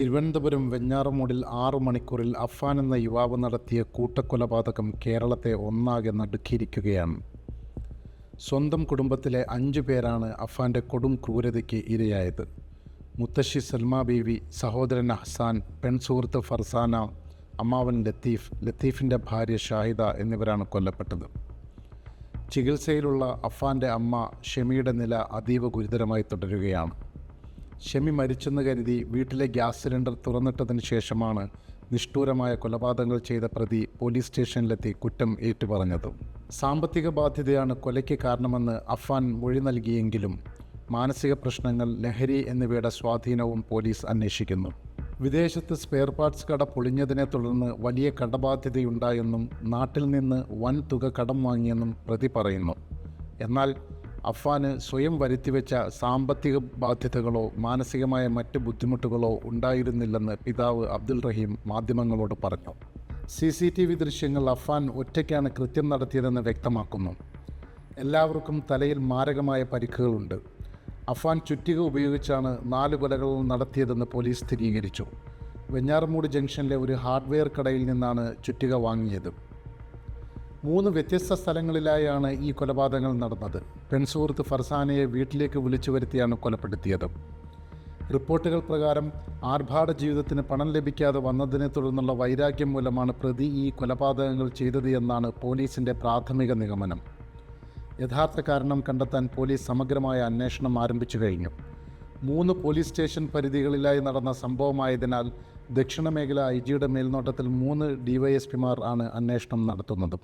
തിരുവനന്തപുരം വെഞ്ഞാറമൂടിൽ ആറു മണിക്കൂറിൽ അഫാൻ എന്ന യുവാവ് നടത്തിയ കൂട്ടക്കൊലപാതകം കേരളത്തെ ഒന്നാകെ നടുക്കിയിരിക്കുകയാണ്. സ്വന്തം കുടുംബത്തിലെ അഞ്ചു പേരാണ് അഫാന്റെ കൊടും ക്രൂരതയ്ക്ക് ഇരയായത്. മുത്തശ്ശി സൽമ ബീവി സഹോദരൻ അഹ്സാൻ പെൺസുഹൃത്ത് ഫർസാന അമ്മാവൻ ലത്തീഫ് ലത്തീഫിന്റെ ഭാര്യ ഷാഹിദ എന്നിവരാണ് കൊല്ലപ്പെട്ടത്. ചികിത്സയിലുള്ള അഫാന്റെ അമ്മ ഷെമിയുടെ നില അതീവ ഗുരുതരമായി തുടരുകയാണ്. ഷെമി മരിച്ചെന്ന് കരുതി വീട്ടിലെ ഗ്യാസ് സിലിണ്ടർ തുറന്നിട്ടതിന് ശേഷമാണ് നിഷ്ഠൂരമായ കൊലപാതകങ്ങൾ ചെയ്ത പ്രതി പോലീസ് സ്റ്റേഷനിലെത്തി കുറ്റം ഏറ്റുപറഞ്ഞത്. സാമ്പത്തിക ബാധ്യതയാണ് കൊലയ്ക്ക് കാരണമെന്ന് അഫാൻ മൊഴി നൽകിയെങ്കിലും മാനസിക പ്രശ്നങ്ങൾ ലഹരി എന്നിവയുടെ സ്വാധീനവും പോലീസ് അന്വേഷിക്കുന്നു. വിദേശത്ത് സ്പെയർ പാർട്സ് കട പൊളിഞ്ഞതിനെ തുടർന്ന് വലിയ കടബാധ്യതയുണ്ടായെന്നും നാട്ടിൽ നിന്ന് വൻ തുക കടം വാങ്ങിയെന്നും പ്രതി പറയുന്നു. എന്നാൽ അഫാന് സ്വയം വരുത്തിവെച്ച സാമ്പത്തിക ബാധ്യതകളോ മാനസികമായ മറ്റ് ബുദ്ധിമുട്ടുകളോ ഉണ്ടായിരുന്നില്ലെന്ന് പിതാവ് അബ്ദുൽ റഹീം മാധ്യമങ്ങളോട് പറഞ്ഞു. സി സി ടി വി ദൃശ്യങ്ങൾ അഫാൻ ഒറ്റയ്ക്കാണ് കൃത്യം നടത്തിയതെന്ന് വ്യക്തമാക്കുന്നു. എല്ലാവർക്കും തലയിൽ മാരകമായ പരിക്കുകളുണ്ട്. അഫാൻ ചുറ്റിക ഉപയോഗിച്ചാണ് നാല് കൊലകൾ നടത്തിയതെന്ന് പോലീസ് സ്ഥിരീകരിച്ചു. വെഞ്ഞാറമൂട് ജംഗ്ഷനിലെ ഒരു ഹാർഡ്വെയർ കടയിൽ നിന്നാണ് ചുറ്റിക വാങ്ങിയത്. മൂന്ന് വ്യത്യസ്ത സ്ഥലങ്ങളിലായാണ് ഈ കൊലപാതകങ്ങൾ നടന്നത്. പെൺസുഹൃത്ത് ഫർസാനയെ വീട്ടിലേക്ക് വിളിച്ചു വരുത്തിയാണ് കൊലപ്പെടുത്തിയത്. റിപ്പോർട്ടുകൾ പ്രകാരം ആർഭാട ജീവിതത്തിന് പണം ലഭിക്കാതെ വന്നതിനെ തുടർന്നുള്ള വൈരാഗ്യം മൂലമാണ് പ്രതി ഈ കൊലപാതകങ്ങൾ ചെയ്തത് എന്നാണ് പോലീസിന്റെ പ്രാഥമിക നിഗമനം. യഥാർത്ഥ കാരണം കണ്ടെത്താൻ പോലീസ് സമഗ്രമായ അന്വേഷണം ആരംഭിച്ചു കഴിഞ്ഞു. മൂന്ന് പോലീസ് സ്റ്റേഷൻ പരിധികളിലായി നടന്ന സംഭവമായതിനാൽ ദക്ഷിണ മേഖല ഐ ജിയുടെ മേൽനോട്ടത്തിൽ മൂന്ന് ഡിവൈഎസ്പിമാർ ആണ് അന്വേഷണം നടത്തുന്നത്.